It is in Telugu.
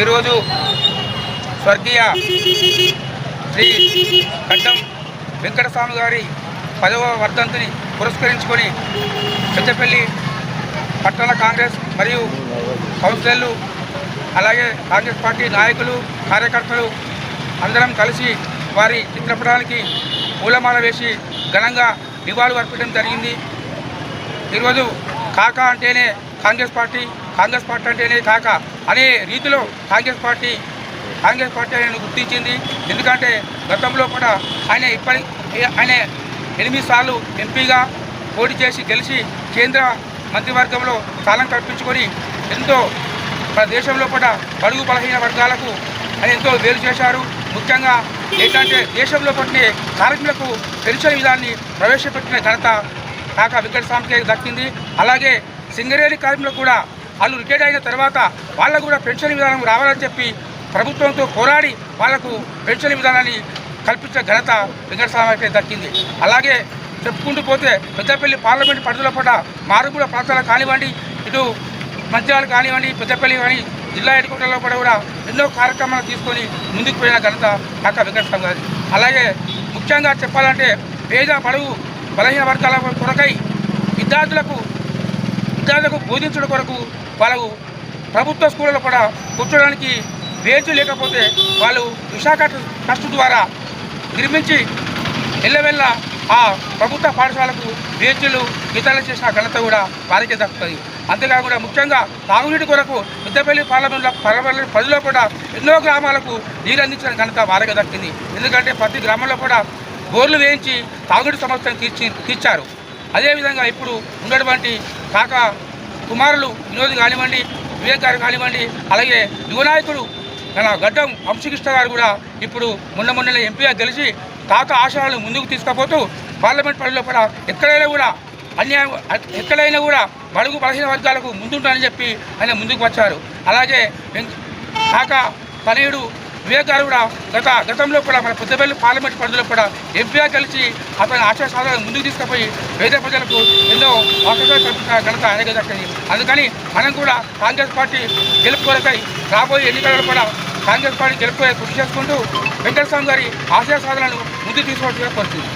ఈరోజు స్వర్గీయ శ్రీ కడ్డం వెంకటస్వామి గారి పదవ వర్ధంతిని పురస్కరించుకొని పెద్దపల్లి పట్టణ కాంగ్రెస్ మరియు కౌన్సిలర్లు అలాగే కాంగ్రెస్ పార్టీ నాయకులు కార్యకర్తలు అందరం కలిసి వారి చిత్రపటానికి పూలమాల వేసి ఘనంగా నివాళులు అర్పించడం జరిగింది. ఈరోజు కాక అంటేనే కాంగ్రెస్ పార్టీ కాంగ్రెస్ పార్టీ అంటేనే కాక. అనే రీతిలో కాంగ్రెస్ పార్టీ కాంగ్రెస్ పార్టీ ఆయన గుర్తించింది. ఎందుకంటే గతంలో కూడా ఆయన ఇప్పటి ఆయన ఎనిమిది సార్లు ఎంపీగా పోటీ చేసి గెలిచి కేంద్ర మంత్రివర్గంలో స్థానం కల్పించుకొని ఎంతో మన దేశంలో కూడా బడుగు బలహీన వర్గాలకు ఆయన ఎంతో వేలు చేశారు. ముఖ్యంగా ఏంటంటే దేశంలో పట్టిన కార్మికులకు పెన్షన్ విధాన్ని ప్రవేశపెట్టిన ఘనత కాక వెంకటస్వామికి దక్కింది. అలాగే సింగరేణి కార్మికులకు కూడా వాళ్ళు రిటైర్ అయిన తర్వాత వాళ్ళకు కూడా పెన్షన్ విధానం రావాలని చెప్పి ప్రభుత్వంతో పోరాడి వాళ్ళకు పెన్షన్ విధానాన్ని కల్పించిన ఘనత వెంకటస్వామికి దక్కింది. అలాగే చెప్పుకుంటూ పోతే పెద్దపల్లి పార్లమెంట్ పరిధిలో పడ్డ మారుమూల ప్రాంతాలు కానివ్వండి ఇటు మంత్రాలు కానివ్వండి పెద్దపల్లి కానీ జిల్లా హెడ్ క్వార్టర్లో కూడా ఎన్నో కార్యక్రమాలు తీసుకొని ముందుకు పోయిన ఘనత కాక వెంకటస్వామి గారి అలాగే ముఖ్యంగా చెప్పాలంటే పేద బడుగు బలహీన వర్గాల కొరకై విద్యార్థులకు విద్యార్థులకు బోధించడం కొరకు వాళ్ళకు ప్రభుత్వ స్కూళ్ళలో కూడా కూర్చోడానికి బేంచు లేకపోతే వాళ్ళు విశాఖ ట్రస్ట్ ద్వారా నిర్మించి ఎల్లవెల్ల ఆ ప్రభుత్వ పాఠశాలకు బేంచులు ఇతరులు చేసిన ఘనత కూడా వారికే దక్కుతుంది. అంతేకాకుండా ముఖ్యంగా తాగునీటి కొరకు పెద్దపల్లి పార్లమెంట్లో పార్లమెంట్ పదిలో కూడా ఎన్నో గ్రామాలకు నీరు అందించిన ఘనత వారికి దక్కింది. ఎందుకంటే ప్రతి గ్రామంలో కూడా బోర్లు వేయించి తాగునీటి సమస్యను తీర్చి తీర్చారు. అదేవిధంగా ఇప్పుడు ఉన్నటువంటి కాక కుమారులు వినోద్ కానివ్వండి వివేక్ గారు కానివ్వండి అలాగే యువ నాయకుడు మన గడ్డం వంశకృష్ణ గారు కూడా ఇప్పుడు మొన్న మొన్న ఎంపీగా గెలిచి తాత ఆశయాలను ముందుకు తీసుకుపోతూ పార్లమెంట్ పనిలో కూడా ఎక్కడైనా కూడా అన్యాయం ఎక్కడైనా కూడా బడుగు బలహీన వర్గాలకు ముందుంటానని చెప్పి ఆయన ముందుకు వచ్చారు. అలాగే కాక తనయుడు వివేక్ గారు కూడా గత గతంలో కూడా మన పెద్దపల్లి పార్లమెంట్ పరిధిలో కూడా ఎంపీగా కలిసి అతని ఆశయ సాధనలు ముందుకు తీసుకుపోయి పేద ప్రజలకు ఎన్నో అవకాశాలు కల్పించిన ఘనత ఆయనకే దక్కింది అందుకని మనం కూడా కాంగ్రెస్ పార్టీ గెలుపు కొరకై రాబోయే ఎన్నికలలో కూడా కాంగ్రెస్ పార్టీ గెలుపు కృషి చేసుకుంటూ వెంకటస్వామి గారి ఆశయ సాధనలను ముందుకు తీసుకోవాల్సిందిగా కోరుతుంది.